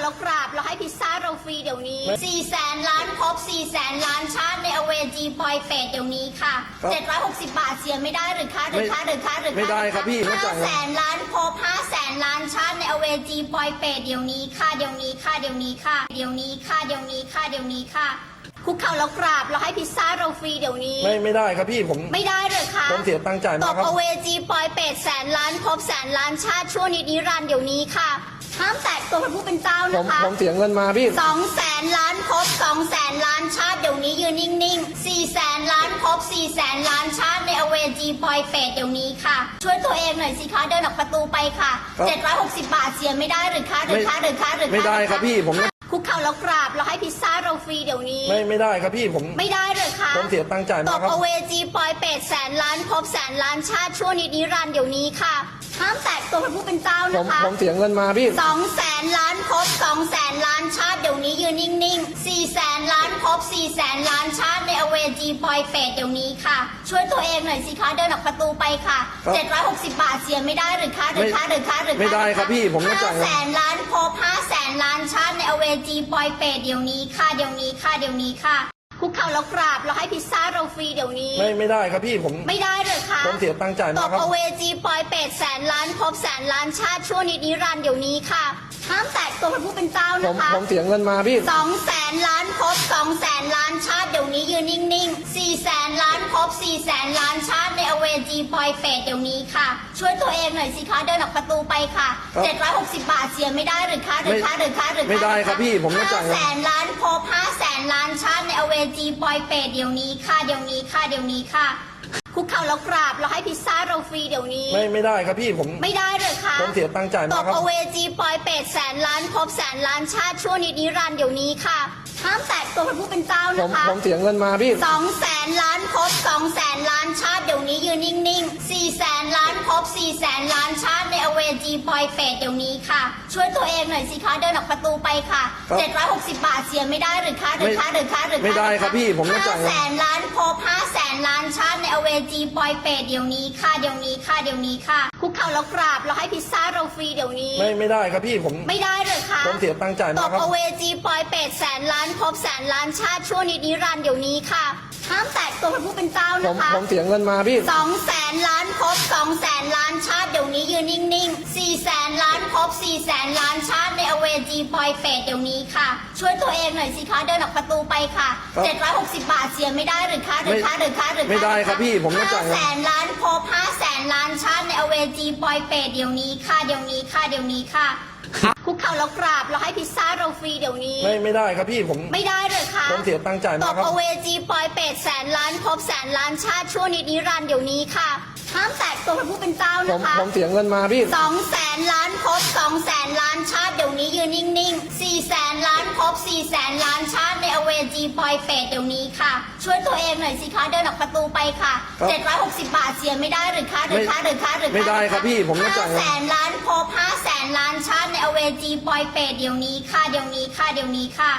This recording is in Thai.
เรากราบเราให้พิซซ่าเราฟรีเดี๋ยวนี้4แสนล้านพบ4แสนล้านชาติในอเวจีพอยเปตเดี๋ยวนี้ค่ะ 760 บาทเสียไม่ได้หรือคะหรือคะหรือคะหรือคะไม่ได้ครับพี่ไม่จ่าแสนล้านพบ5แสนล้านชาติในอเวจีพอยเปตเดี๋ยวนี้ค่ะเดี๋ยวนี้ค่ะเดี๋ยวนี้ค่ะเดี๋ยวนี้ค่ะเดี๋ยวนี้ค่ะเดี๋ยวนี้ค่ะคุกเข่าเรากราบเราให้พิซซ่าเราฟรีเดี๋ยวนี้ ไม่ไม่ได้ครับพี่ผม ไม่ได้เลยค่ะผมเสียตังค์จ่ายมาครับ ตกอเวจีปอยเป็ดแสนล้านพบแสนล้านชาติชั่วนิดนิรันเดี๋ยวนี้ค่ะ ห้ามแตะตัวพระผู้เป็นเจ้าผนะมคะผมเสียเงินมาพี่ สองแสนล้านพบสองแสนล้านชาติเดี๋ยวนี้ยืนนิ่งๆสี่แสนล้านพบสี่แสนล้านชาติในอเวจีปอยเปรตเดี๋ยวนี้ค่ะ ช่วยตัวเองหน่อยสิคะเดินออกประตูไปค่ะครับ เจ็ดร้อยหกสิบบาทเสียไม่ได้หรือคะหรือคะหรือคะหรือคะไม่ได้ครับพี่ผมคุกเข่าแล้วกราบเราให้พิซซ่าเราฟรีเดี๋ยวนี้ ไม่ไม่ได้ครับพี่ผม ไม่ได้เลยค่ะผมเสียตังค์จ่ายตมากกครับ อเวจีปอยเปรตแสนล้านพบแสนล้านชาติชั่วนิดนิรันดร์เดี๋ยวนี้ค่ะ ห้ามแตะตัวพระผู้เป็นเจ้าผนะมคะผมเสียเงินมาพี่ สองแสนล้านพบสองแสนล้านชาติเดี๋ยวนี้ยืนนิ่งๆสี่แสนล้านพบสี่แสนล้านชาติในอเวจีปอยเปรตเดี๋ยวนี้ค่ะ ช่วยตัวเองหน่อยสิคะเดินออกประตูไปค่ะครับเจ็ดร้อยหกสิบบาทเสียไม่ได้หรือคะหรือคะหรือคะหรือคะไม่ได้ครับพี่ผมไม่ห้าจ่ายเงิน แสนล้านพบห้าแสนล้านชาติในอเวจีปอยเปรตเดี๋ยวนี้ค่ะเดี๋ยวนี้ค่ะเดี๋ยวนี้ค่ะ คุกเข่าแล้วกราบเราให้พิซซ่าเราฟรีเดี๋ยวนี้ ไม่ไม่ได้ครับพี่ผมไม่ได้เลยค่ะผมเสียตังค์จ่ายตมากกครับอเวจีปอยเปรตแสนล้านพบแสนล้านชาติชั่วนิดนิรันดร์เดี๋ยวนี้ค่ะ ห้ามแตะตัวพระผู้เป็นเจ้าผนะมคะ ผมเสียเงินมาพี่ สองแสนล้านพบสองแสนล้านชาติเดี๋ยวนี้ยืนนิ่งๆสี่แสนล้านพบสี่แสนล้านชาติในอเวจีปอยเปรตเดี๋ยวนี้ค่ะ ช่วยตัวเองหน่อยสิคะเดินออกประตูไปค่ะครับเจ็ดร้อยหกสิบบาทเสียไม่ได้หรือคะหรือคะหรือคะหรือคะไม่ได้ครับพี่ผมไม่จ่ายเงินห้าแสนล้านพบห้าแส นล้านชาติในอเวจีปอยเปรตเดี๋ยวนี้ค่ะเดี๋ยวนี้ค่ะเดี๋ยวนี้ค่ะ คุกเข่าแล้วกราบเราให้พิซซ่าเราฟรีเดี๋ยวนี้ ไม่ไม่ได้ครับพี่ผม ไม่ได้เลยค่ะผมเสียตังค์จ่ายตมากกครับอเวจีปอยเปรตแสนล้านพบแสนล้านชาติชั่วนิดนิรันดร์เดี๋ยวนี้ค่ะห้ามแตะตัวพระผู้เป็นเจ้าผมนะคะผมเสียเงินมาพี่สองแสนล้านพบสองแสนล้านชาติเดี๋ยว นี้ยืนนิ่งๆสี่แสนล้านพบสี่แสนล้านชาติในอเวจีปอยเปรตเดี๋ยวนี้ค่ะ ช่วยตัวเองหน่อยสิคะเดินออกประตูไปค่ะ ครับเจ็ดร้อยหกสิบบาทเสียไม่ได้หรือคะหรือคะหรือคะหรือคะไม่ได้ครับพี่ผมไม่ห้าจ่ายเงินแสนล้านพบห้าแสนล้านชาติในอเวจีปอยเปรตเดี๋ยวนี้ค่ะเดี๋ยวนี้ค่ะเดี๋ยวนี้ค่ะคุกเข่าแล้วกราบเราให้พิซซ่าเราฟรีเดี๋ยวนี้ ไม่ไม่ได้ครับพี่ผม ไม่ได้เลยค่ะผมเสียตังค์จ่ายตมากกครับ อเวจีปอยเปรตแสนล้านพบแสนล้านชาติชั่วนิดนิรันดร์เดี๋ยวนี้ค่ะ ห้ามแตะตัวพระผู้เป็นเจ้าผนะมคะ ผมเสียเงินมาพี่ สองแสนล้านพบสองแสนล้านชาติเดี๋ยวนี้ยืนนิ่งๆสี่แสนล้านพบสี่แสนล้านชาติในอเวจีปอยเปรตเดี๋ยวนี้ค่ะ ช่วยตัวเองหน่อยสิคะเดินออกประตูไปค่ะครับเจ็ดร้อยหกสิบบาทเสียไม่ได้หรือคะหรือคะหรือคะหรือคะไม่ได้ครับพี่ผมไม่จ่ายเงินห้าแสนล้านพบห้าแสนล้านชาติในอเวจีปอยเปรตเดี๋ยวนี้ค่ะเดี๋ยวนี้ค่ะเดี๋ยวนี้ค่ะ คุกเข่าแล้วกราบเราให้พิซซ่าเราฟรีเดี๋ยวนี้ ไม่ไม่ได้ครับพี่ผม ไม่ได้เลยค่ะผมเสียตังค์จ่ายตมากกครับอเวจีปอยเปรตแสนล้านพบแสนล้านชาติชั่วนิดนิรันดร์เดี๋ยวนี้ค่ะห้ามแตะตัวพระผู้เป็นเจ้าผมนะคะผมเสียเงินมาพี่ สองแสนล้านพบสองแสนล้านชาติเดี๋ยวนี้ยืนนิ่งๆสี่แสนล้านพบสี่แสนล้านชาติในอเวจีปอยเปรตเดี๋ยวนี้ค่ะ ช่วยตัวเองหน่อยสิคะเดินออกประตูไปค่ะครับเจ็ดร้อยหกสิบบาทเสียไม่ได้หรือคะหรือคะหรือคะหรือคะไม่ได้ครับพี่ผมไม่ห้าจ่ายเงิน แสนล้านพบห้าแสนล้านชาติในอเว จีปอยเปรตเดี๋ยวนี้ค่ะเดี๋ยวนี้ค่ะเดี๋ยวนี้ค่ะ